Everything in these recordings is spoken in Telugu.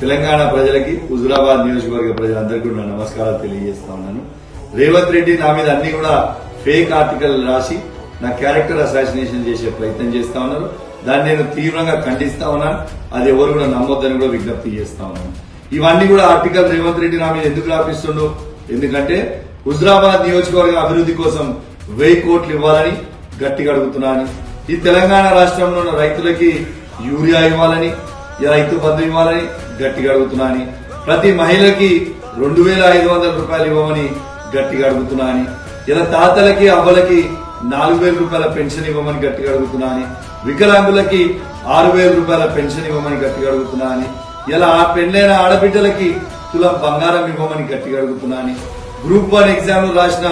తెలంగాణ ప్రజలకి హుజురాబాద్ నియోజకవర్గ ప్రజలందరికీ కూడా నమస్కారాలు తెలియజేస్తా ఉన్నాను. రేవంత్ రెడ్డి నా మీద అన్ని కూడా ఫేక్ ఆర్టికల్ రాసి నా క్యారెక్టర్ అసాసినేషన్ చేసే ప్రయత్నం చేస్తా ఉన్నారు. దాన్ని నేను తీవ్రంగా ఖండిస్తా ఉన్నాను. అది ఎవరు కూడా నమ్మొద్దని కూడా విజ్ఞప్తి చేస్తా ఉన్నాను. ఇవన్నీ కూడా ఆర్టికల్ రేవంత్ రెడ్డి నా మీద ఎందుకు రాపిస్తుండో? ఎందుకంటే హుజురాబాద్ నియోజకవర్గ అభివృద్ధి కోసం వెయ్యి కోట్లు ఇవ్వాలని గట్టిగా అడుగుతున్నాను. ఈ తెలంగాణ రాష్ట్రంలో ఉన్న రైతులకి యూరియా ఇవ్వాలని రైతు బంధు ఇవ్వాలని గట్టిగా అడుగుతున్నాను ప్రతి మహిళకి రెండు వేల ఐదు వందల రూపాయలు ఇవ్వమని గట్టిగా అడుగుతున్నాను ఇలా తాతలకి అవ్వలకి నాలుగు వేల రూపాయల పెన్షన్ ఇవ్వమని గట్టిగా అడుగుతున్నాను వికలాంగులకి ఆరు వేల రూపాయల పెన్షన్ ఇవ్వమని గట్టిగా అడుగుతున్నాను ఇలా ఆ పెళ్ళైన ఆడబిడ్డలకి తులం బంగారం ఇవ్వమని గట్టిగా అడుగుతున్నాను గ్రూప్ వన్ ఎగ్జామ్లు రాసిన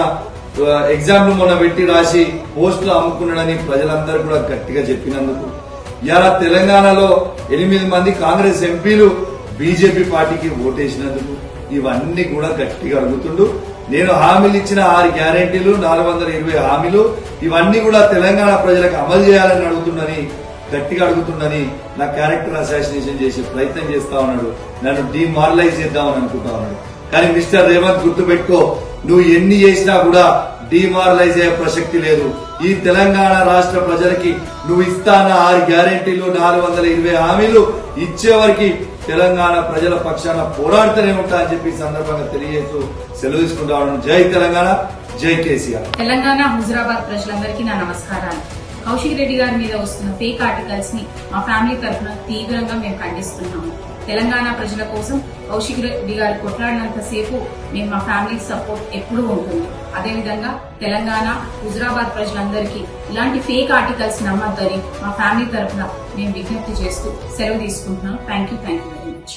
ఎగ్జామ్లు మొన్న పెట్టి రాసి పోస్టులు అమ్ముకున్నాడని ప్రజలందరూ కూడా గట్టిగా చెప్పినందుకు ఇలా తెలంగాణలో ఎనిమిది మంది కాంగ్రెస్ ఎంపీలు బీజేపీ పార్టీకి ఓటేసినందుకు ఇవన్నీ కూడా గట్టిగా అడుగుతుండు. నేను హామీలు ఇచ్చిన ఆరు గ్యారెంటీలు నాలుగు వందల ఇరవై హామీలు ఇవన్నీ కూడా తెలంగాణ ప్రజలకు అమలు చేయాలని అడుగుతుండని గట్టిగా అడుగుతుండని నా క్యారెక్టర్ అసాసినేషన్ చేసే ప్రయత్నం చేస్తా ఉన్నాడు. నన్ను డిమారలైజ్ చేద్దామని అనుకుంటా ఉన్నాడు. కానీ మిస్టర్ రేవంత్ గుర్తుపెట్టుకో నువ్వు ఎన్ని చేసినా కూడా డిమారలైజ్ అయ్యే ప్రసక్తి లేదు. ఈ తెలంగాణ రాష్ట్ర ప్రజలకి నువ్వు ఇస్తాన్న ఆరు గ్యారెంటీలు నాలుగు వందల ఇరవై హామీలు ఇచ్చేవరకు తెలంగాణ ప్రజల పక్షాన పోరాడుతూనే ఉంటా అని చెప్పి సందర్భంగా తెలియజేస్తూ సెలవు తీసుకుంటా జై తెలంగాణ జై కేసీఆర్. తెలంగాణ హుజరాబాద్ ప్రజలందరికీ నా నమస్కారాలు. కౌశిక్ రెడ్డి గారి మీద వస్తున్న ఫేక్ ఆర్టికల్స్ని మా ఫ్యామిలీ తరఫున తీవ్రంగా మేము ఖండిస్తున్నాము. తెలంగాణ ప్రజల కోసం కౌశిక్ రెడ్డి గారు కొట్లాడినంత సేపు మేము మా ఫ్యామిలీ సపోర్ట్ ఎప్పుడూ ఉంటుంది. అదేవిధంగా తెలంగాణ హుజురాబాద్ ప్రజలందరికీ ఇలాంటి ఫేక్ ఆర్టికల్స్ నమ్మద్దని మా ఫ్యామిలీ తరఫున మేము విజ్ఞప్తి చేస్తూ సెలవు తీసుకుంటున్నాం. Thank you thank you very much